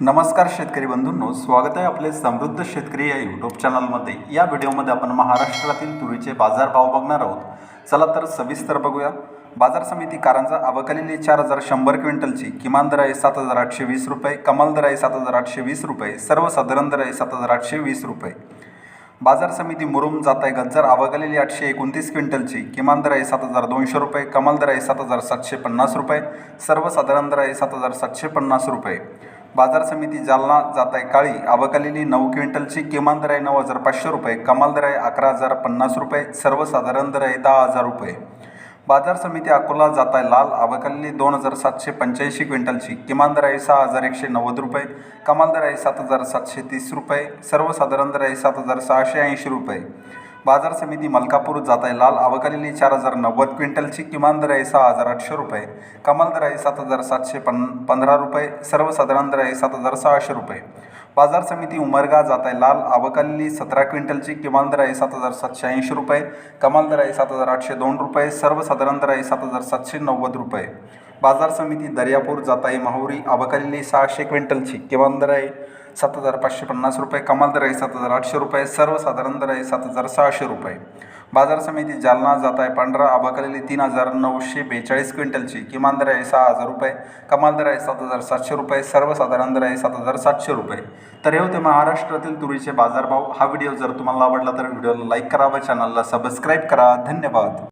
नमस्कार शेतकरी बंधूंनो स्वागत आहे आपले समृद्ध शेतकरी या यूट्यूब चॅनलमध्ये या व्हिडिओमध्ये आपण महाराष्ट्रातील तुरीचे बाजारभाव बघणार आहोत. चला तर सविस्तर बघूया. बाजार समिती कारांचा अबकालेली चार हजार शंभर क्विंटलची किमान दर आहे सात हजार आठशे वीस रुपये कमाल दर आहे सात हजार आठशे वीस रुपये सर्वसाधारण दर आहे सात हजार आठशे वीस रुपये. बाजार समिती मुरुम जात आहे गज्जर आवागलेली आठशे एकोणतीस क्विंटलची किमान दर आहे सात हजार दोनशे रुपये कमाल दर आहे सात हजार सातशे पन्नास रुपये सर्वसाधारण दर आहे सात हजार सातशे पन्नास रुपये. बाजार समिती जालना जात आहे काळी. आवागलेली नऊ क्विंटलची किमान दर आहे नऊ हजार पाचशे रुपये कमाल दर आहे अकरा हजार पन्नास रुपये सर्वसाधारण दर आहे दहा हजार रुपये. बाजार समिती अकोला जात आहे लाल आवागलेली दोन हजार सातशे पंच्याऐंशी क्विंटलची किमान दर आहे सहा हजार एकशे नव्वद रुपये कमाल दर आहे सात हजार सातशे तीस रुपये सर्वसाधारण दर आहे सात हजार सहाशे ऐंशी रुपये. बाजार समिती मलकापूर जात आहे लाल अवकालेली चार हजार नव्वद क्विंटलची किमान दर आहे सहा हजार आठशे रुपये. कमाल दर आहे सात हजार सातशे पन पंधरा रुपये. सर्वसाधारण दर आहे सात हजार सहाशे रुपये. बाजार समिती उमरगा जात आहे लाल अवकालीली सतरा क्विंटलची किमान दर आहे सात हजार सातशे ऐंशी रुपये. कमाल दर आहे सात हजार आठशे दोन रुपये. सर्वसाधारण दर आहे सात हजार सातशे नव्वद रुपये. बाजार समिती दर्यापूर जात आहे माहुरी अबकालेली सहाशे क्विंटलची किमान दर आहे सात हजार पाचशे पन्नास रुपये कमाल दर आहे सात हजार आठशे रुपये सर्वसाधारण दर आहे सात हजार सहाशे रुपये. बाजार समिती जालना जात आहे पांढरा अबाकलेली तीन हजार नऊशे बेचाळीस क्विंटलची किमान दर आहे सहा हजार रुपये कमाल दर आहे सात हजार सातशे रुपये सर्वसाधारण दर आहे सात हजार सातशे रुपये. तर हे होते महाराष्ट्रातील तुरीचे बाजारभाव. हा व्हिडिओ जर तुम्हाला आवडला तर व्हिडिओला लाईक करा व चॅनलला सबस्क्राईब करा. धन्यवाद.